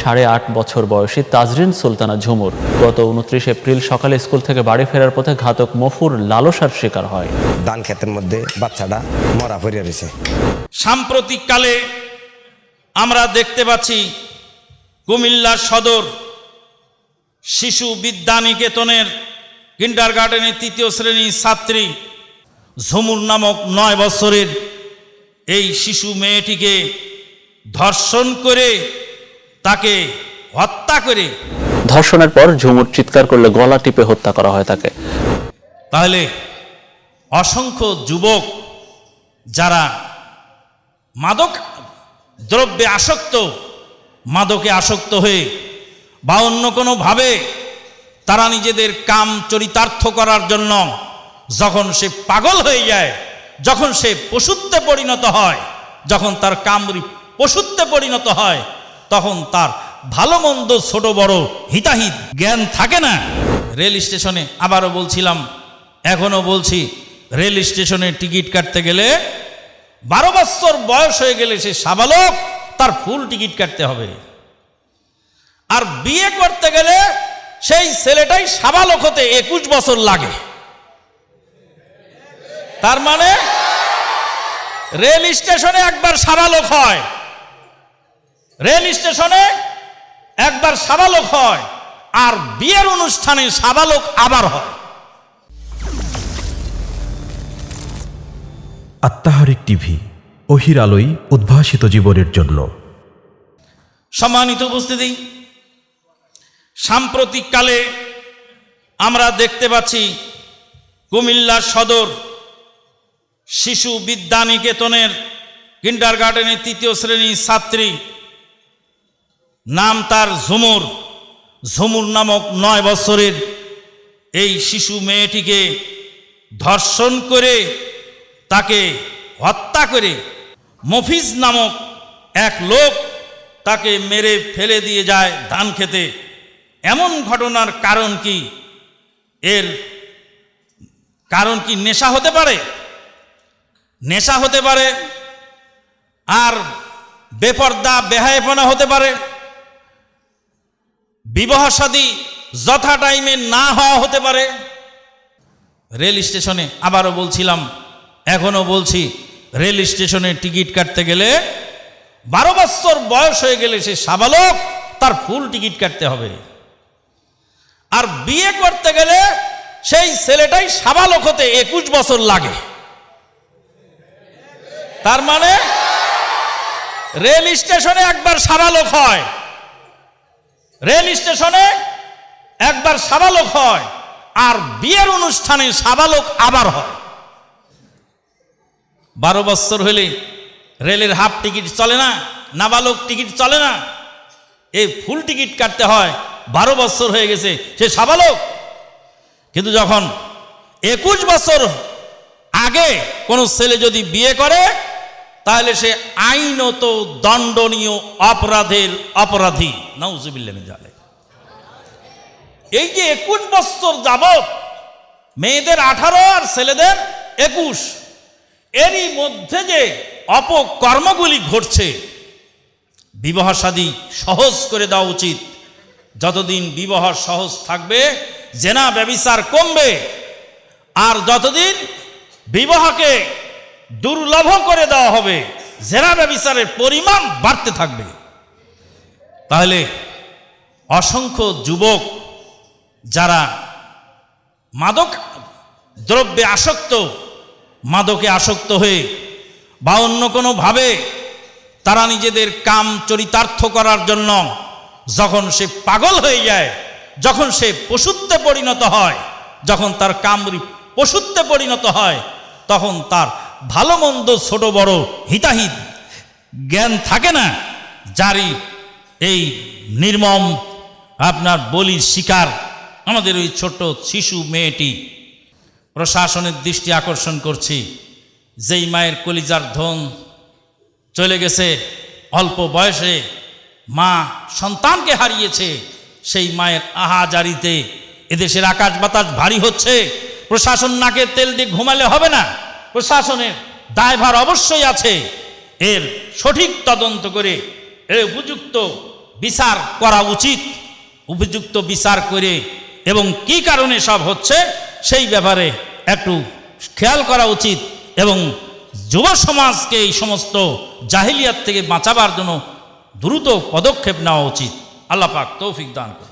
সাড়ে আট বছর বয়সী তাজরিন সুলতানা ঝুমুর। গত উনত্রিশ এপ্রিল সকালে স্কুল থেকে বাড়ি ফেরার পথে ঘাতক মফুর লালসার শিকার হয়। ধান ক্ষেতের মধ্যে বাচ্চাটা মরা পড়িয়া রয়েছে। সাম্প্রতিককালে আমরা দেখতে পাচ্ছি কুমিল্লা সদর শিশু বিদ্যানিকেতনের কিন্ডার গার্ডেনের তৃতীয় শ্রেণির ছাত্রী ঝুমুর নামক নয় বছরের এই শিশু মেয়েটিকে ধর্ষণ করে তাকে হত্যা করে ধর্ষণের পর ঝুমুর চিৎকার করলে গলা টিপে হত্যা করা হয় তাকে। তাহলে অসংখ্য যুবক যারা মাদক দ্রব্যে আসক্ত মাদকে আসক্ত হয়ে বা অন্য কোনোভাবে তারা নিজেদের কাম চরিতার্থ করার জন্য যখন সে পাগল হয়ে যায় যখন সে পশুত্বে পরিণত হয় যখন তার কাম পশুত্বে পরিণত হয় তখন তার ভালো মন্দ ছোট বড় হিতাহিত জ্ঞান থাকে না। রেল স্টেশনে আবারও বলছিলাম এখনও বলছি, রেল স্টেশনে টিকিট কাটতে গেলে বারো বছর বয়স হয়ে গেলে সে সাবালক, তার ফুল টিকিট কাটতে হবে। আর বিয়ে করতে গেলে সেই ছেলেটাই সাবালক হতে একুশ বছর লাগে। তার মানে রেল স্টেশনে একবার সাবালক হয়। রেল স্টেশনে একবার সাবালক হয় আর বিয়ের অনুষ্ঠানে সাবালক আবার হয়। আত্মাহারিক টিভি অহির আলোই উদ্ভাসিত জীবনের জন্য। সম্মানিত উপস্থিতি সাম্প্রতিককালে আমরা দেখতে পাচ্ছি কুমিল্লা সদর শিশু বিদ্যানিকেতনের কিন্ডার গার্ডেনের তৃতীয় শ্রেণির ছাত্রী নাম তার ঝুমুর। ঝুমুর নামক নয় বছরের এই শিশু মেয়েটিকে ধর্ষণ করে তাকে হত্যা করে মফিজ নামক এক লোক তাকে মেরে ফেলে দিয়ে যায় ধান খেতে। এমন ঘটনার কারণ কি? এর কারণ কি নেশা হতে পারে? নেশা হতে পারে আর বেপর্দা, বেহায়পনা হতে পারে? বিবাহ সাদী যথা টাইমে না হওয়া হতে পারে। রেল স্টেশনে আবারও বলছিলাম, এখনও বলছি, রেল স্টেশনে টিকিট কাটতে গেলে বারো বছর বয়স হয়ে গেলে সে সাবালক, তার ফুল টিকিট কাটতে হবে। আর বিয়ে করতে গেলে সেই ছেলেটাই সাবালক হতে একুশ বছর লাগে। তার মানে রেল স্টেশনে একবার সাবালক হয়। রেল স্টেশনে একবার সাবালক হয়, আর বিয়ের অনুষ্ঠানে সাবালক আবার হয়। বারো বছর হলে রেলের হাফ টিকিট চলে না, নাবালক টিকিট চলে না। এই ফুল টিকিট কাটতে হয়, বারো বছর হয়ে গেছে, সে সাবালক। কিন্তু যখন একুশ বছর আগে কোনো ছেলে যদি বিয়ে করে তাহলে সে আইনত দণ্ডনীয় অপরাধের অপরাধী। নাউজুবিল্লাহ জালে এই যে একুশ বছর যাবত মেয়েদের আঠারো আর ছেলেদের একুশ, এরই মধ্যে যে অপকর্মগুলি ঘটছে বিবাহ সাদী সহজ করে দেওয়া উচিত। যতদিন বিবাহ সহজ থাকবে, জেনা ব্যবিচার কমবে, আর যতদিন বিবাহকে দুর্লভ করে দেওয়া হবে। জেনা ব্যবিচারের পরিমাণ বাড়তে থাকবে। তাহলে অসংখ্য যুবক যারা মাদক, দ্রব্যে আসক্ত, মাদকে আসক্ত হয়ে বা অন্য কোনোভাবে তারা নিজেদের কাম চরিতার্থ করার জন্য যখন সে পাগল হয়ে যায়, যখন সে পশুত্বে পরিণত হয়, যখন তার কাম পশুত্বে পরিণত হয়, তখন তার ভালো মন্দ ছোট বড় হিতাহিত জ্ঞান থাকে না, যারই এই নির্মম আপনার বলির শিকার আমাদের ওই ছোট শিশু মেয়েটি প্রশাসনের দৃষ্টি আকর্ষণ করছি। যেই মায়ের কলিজার ধন চলে গেছে, অল্প বয়সে মা সন্তানকে হারিয়েছে, সেই মায়ের আহাজারিতে এদেশের আকাশ বাতাস ভারী হচ্ছে। প্রশাসন নাকে তেল দিয়ে ঘুমালে হবে না। প্রশাসনের দায়ভার অবশ্যই আছে। এর সঠিক তদন্ত করে এর উপযুক্ত বিচার করা উচিত। উপযুক্ত বিচার করে এবং কি কারণে সব হচ্ছে সেই ব্যাপারে একটু খেয়াল করা উচিত এবং যুব সমাজকে এই সমস্ত জাহিলিয়াত থেকে বাঁচাবার জন্য দ্রুত পদক্ষেপ নেওয়া উচিত। আল্লাহ পাক তৌফিক দান করুন।